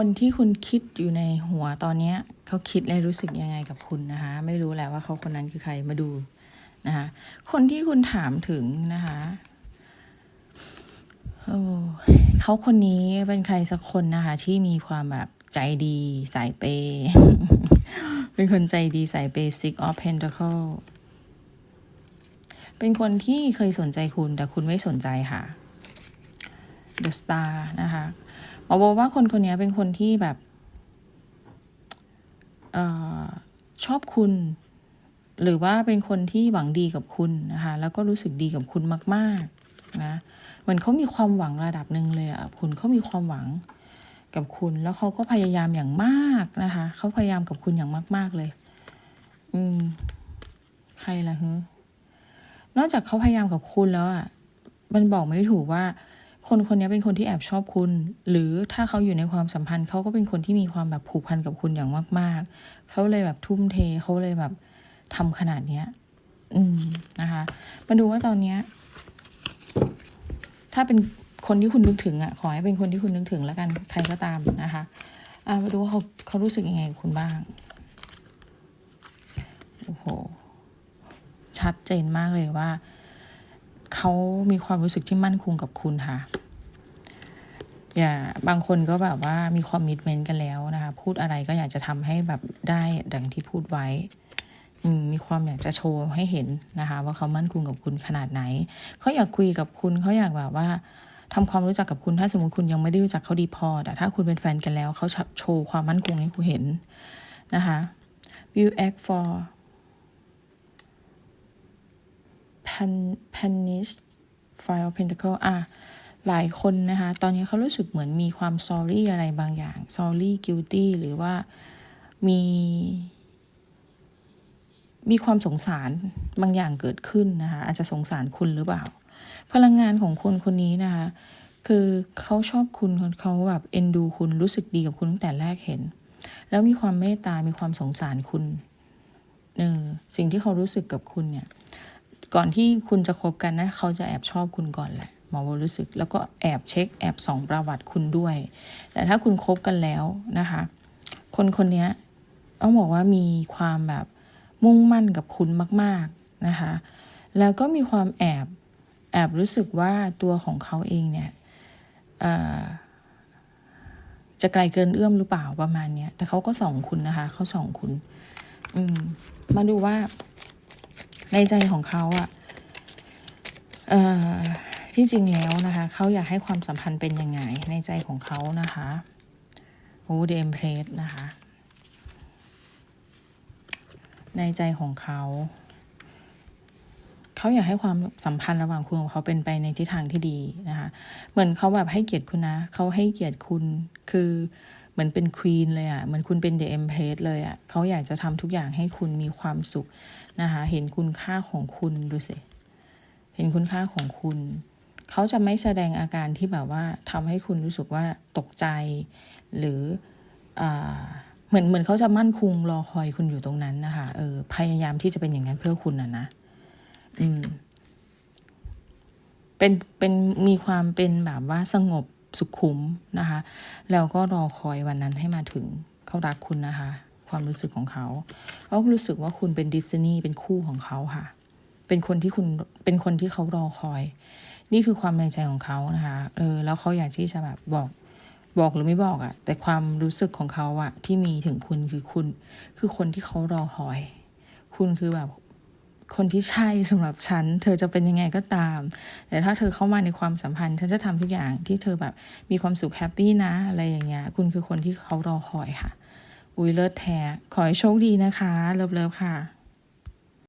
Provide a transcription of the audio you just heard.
คนที่คุณคิดอยู่ในหัวตอนเนี้ยเขาคิดและรู้สึกยังไงกับคุณนะคะ ไม่รู้แหละว่าเขาคนนั้นคือใครมาดูนะคะ คนที่คุณถามถึงนะคะเขาคนนี้เป็นใครสักคนนะคะ ที่มีความแบบใจดีสายเปย์เป็นคนใจดีสายเปย์ six of pentacle เป็นคนที่เคยสนใจคุณแต่คุณไม่สนใจค่ะ the star นะคะ หมอบอกว่าคนคนนี้เป็นคนที่แบบอชอบคุณ หรือว่าเป็นคนที่หวังดีกับคุณนะคะ แล้วก็รู้สึกดีกับคุณมาก ๆนะเหมือนเขามีความหวังระดับหนึ่งเลยอะคุณเขามีความหวังกับคุณ แล้วเขาก็พยายามอย่างมากนะคะเขาพยายามกับคุณอย่างมาก ๆเลย อืม ใครล่ะเฮ้นอกจากเขาพยายามกับคุณแล้วอะมันบอกไม่ถูกว่า คนคนนี้เป็นคนที่แอบชอบคุณ หรือถ้าเขาอยู่ในความสัมพันธ์เขาก็เป็นคนที่มีความแบบผูกพันกับคุณอย่างมาก ๆ เขาเลยแบบทุ่มเทเขาเลยแบบทำขนาดเนี้ย อืมนะคะ มาดูว่าตอนเนี้ย ถ้าเป็นคนที่คุณนึกถึงอะ ขอให้เป็นคนที่คุณนึกถึงแล้วกันใครก็ตามนะคะอ่ามาดูว่าเขาเขารู้สึกยังไงกับคุณบ้างโอ้โหชัดเจนมากเลยว่า เขามีความรู้สึกที่มั่นคงกับคุณค่ะ อย่าบางคนก็แบบว่ามีความมิดเมนต์กันแล้วนะคะ พูดอะไรก็อยากจะทำให้แบบได้ดังที่พูดไว้มีความอยากจะโชว์ให้เห็นนะคะ ว่าเขามั่นคงกับคุณขนาดไหน เขาอยากคุยกับคุณเขาอยากแบบว่าทำความรู้จักกับคุณถ้าสมมติคุณยังไม่ได้รู้จักเขาดีพอแต่ถ้าคุณเป็นแฟนกันแล้ว เขาโชว์ความมั่นคงให้คุณเห็นนะคะ will act for pan panish file pentacle อะหลายคนนะคะ ตอนนี้เขารู้สึกเหมือนมีความ sorry อะไรบางอย่าง sorry guilty หรือว่ามี มีความสงสารบางอย่างเกิดขึ้นนะคะ อาจจะสงสารคุณหรือเปล่า พลังงานของคนคนนี้นะคะ คือเขาชอบคุณเขาแบบเอ็นดูคุณรู้สึกดีกับคุณตั้งแต่แรกเห็น แล้วมีความเมตตา มีความสงสารคุณเออสิ่งที่เขารู้สึกกับคุณเนี่ย ก่อนที่คุณจะคบกันนะ เขาจะแอบชอบคุณก่อนแหละหมอวรู้สึก แล้วก็แอบเช็ค แอบส่องประวัติคุณด้วย แต่ถ้าคุณคบกันแล้วนะคะ คนคนนี้ต้องบอกว่ามีความแบบมุ่งมั่นกับคุณมาก ๆนะคะ แล้วก็มีความแอบแอบรู้สึกว่าตัวของเขาเองเนี่ยจะไกลเกินเอื้อมหรือเปล่าประมาณเนี้ยแต่เขาก็ส่องคุณนะคะ เขาส่องคุณ อืม มาดูว่า ในใจของเขาอะเอ่อที่จริงแล้วนะคะ เขาอยากให้ความสัมพันธ์เป็นยังไง ในใจของเขานะคะโอ้เดมเพลสนะคะ ในใจของเขา เขาอยากให้ความสัมพันธ์ระหว่างคุณกับเขาเป็นไปในทิศทางที่ดีนะคะ เหมือนเขาแบบให้เกียรติคุณนะ เขาให้เกียรติคุณ คือ เหมือนเป็นควีนเลยอะ่ะเหมือนคุณเป็นเดอะเอ็มเพรสเลยอะ่ะเขาอยากจะทำทุกอย่างให้คุณมีความสุขนะคะเห็นคุณค่าของคุณดูสิเห็นคุณค่าของคุณเขาจะไม่แสดงอาการที่แบบว่าทำให้คุณรู้สึกว่าตกใจ หรืออเหมือนเหมือนเขาจะมั่นคงรอคอยคุณอยู่ตรงนั้นนะคะเออพยายามที่จะเป็นอย่างนั้นเพื่อคุณนะนะอืมเป็นเป็นมีความเป็นแบบว่าสงบ สุขุมนะคะ แล้วก็รอคอยวันนั้นให้มาถึงเขารักคุณนะคะ ความรู้สึกของเขาเขารู้สึกว่าคุณเป็นดิสนีย์เป็นคู่ของเขาค่ะ เป็นคนที่คุณเป็นคนที่เขารอคอย นี่คือความในใจของเขานะคะเออแล้วเขาอยากที่จะแบบบอกบอกหรือไม่บอกอะแต่ความรู้สึกของเขาอะที่มีถึงคุณคือคุณ คือคนที่เขารอคอย คุณคือแบบ คนที่ใช่สำหรับฉัน เธอจะเป็นยังไงก็ตาม แต่ถ้าเธอเข้ามาในความสัมพันธ์ ฉันจะทำทุกอย่างที่เธอแบบมีความสุขแฮปปี้นะ อะไรอย่างเงี้ย คุณคือคนที่เขารอคอยค่ะ อุ้ยเลิศแท้ ขอให้โชคดีนะคะ เลิฟๆค่ะ